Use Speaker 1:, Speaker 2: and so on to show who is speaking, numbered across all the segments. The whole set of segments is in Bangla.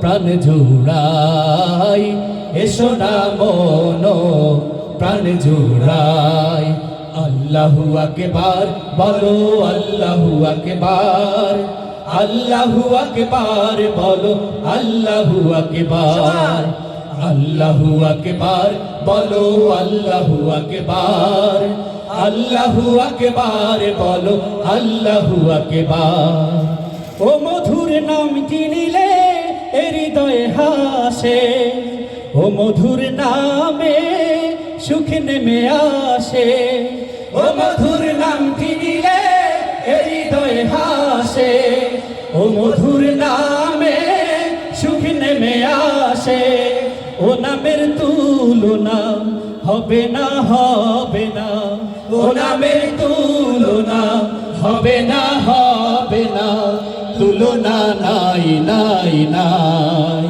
Speaker 1: প্রাণ জুড়াই, এসো না মন প্রাণ জুড়াই। আল্লাহু আকবার, বলো আল্লাহু আকবার আল্লাহু আকবার, বলো আল্লাহু আকবার। আল্লাহু আকবার, বলো আল্লাহু আকবার। আল্লাহু আকবার, বলো আল্লাহু আকবার। ও মধুর নামটি নিলে এ হাসে ও মধুর নামে সুখ নেমে আসে। ও মধুর নামটি নিলে হৃদয়ে হাসে, ও মধুর নামে সুখ নেমে আসে। ও নামের তুলনা হবে না হবে না। ও নামের তুলনা হবে না হবে না। তুলনা নাই নাই নাই।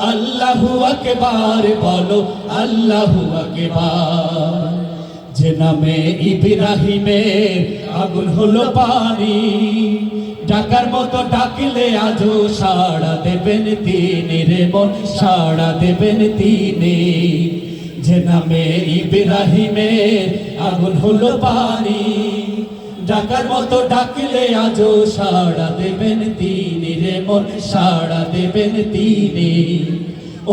Speaker 1: আল্লাহু আকবার বলো, আল্লাহু আকবার। যে নামে ইব্রাহিমের আগুন হলো পানি, ডাকার মতো ডাকলে আজও সাড়া দেবেন তিনি রে মন, সাড়া দেবেন তিনি। যে নামে ইব্রাহিমের আগুন হলো পানি, ডাকার মতো ডাকলে আজও সাড়া দেবেন তিনি। রে মন সাড়া দেবেন তিনি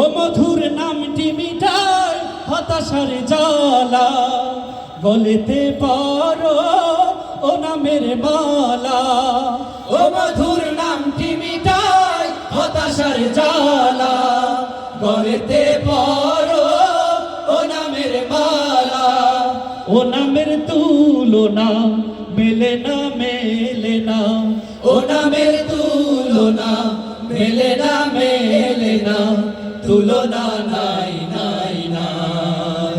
Speaker 1: ও মধুর নামটি মিটায় হতাশার জ্বালা। গলেতে পারো ও নামের মালা। ও মধুর নামটি মিটায় হতাশার জ্বালা। গলেতে পারো ও নামের মালা। ও নামের তুলনা মেলে না মেলে না। ও নামের তুলনা, মেলে না মেলে না, তুলনা নাই নাই নাই।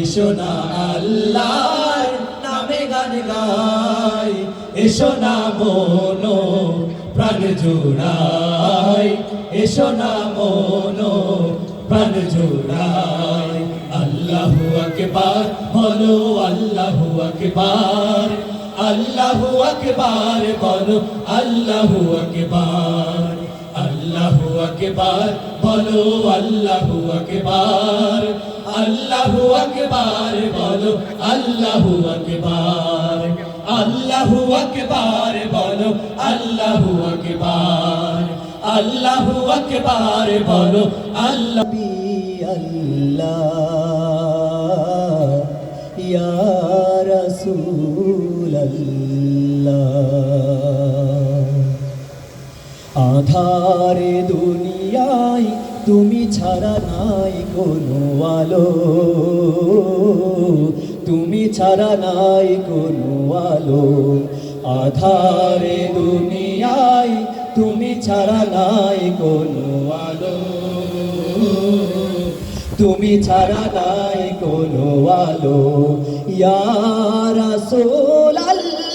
Speaker 1: এসো না আল্লাহর নামে গান গাই, এসো না মন প্রাণ জোড়াই, এসো না মন প্রাণ জোড়াই। আল্লাহু আকবার, বলো আল্লাহু আকবার। আল্লাহু আকবার বলো, আল্লাহু আকবার আল্লাহু আকবার বলো, আল্লাহু আকবার আল্লাহু আকবার বলো, আল্লাহু আকবার আল্লাহু আকবার বলো, আল্লাহু আকবার আল্লাহু আকবার বলো, আল্লাহ
Speaker 2: আল্লাহ। আধারে দুনিয়ায় তুমি ছাড়া নাই কোনো আলো। তুমি ছাড়া নাই কোনো আলো। আধারে দুনিয়ায় তুমি ছাড়া নাই কোনো আলো। তুমি ছাড়া নাই কোনো আলো। ইয়া রাসূল আল্লাহ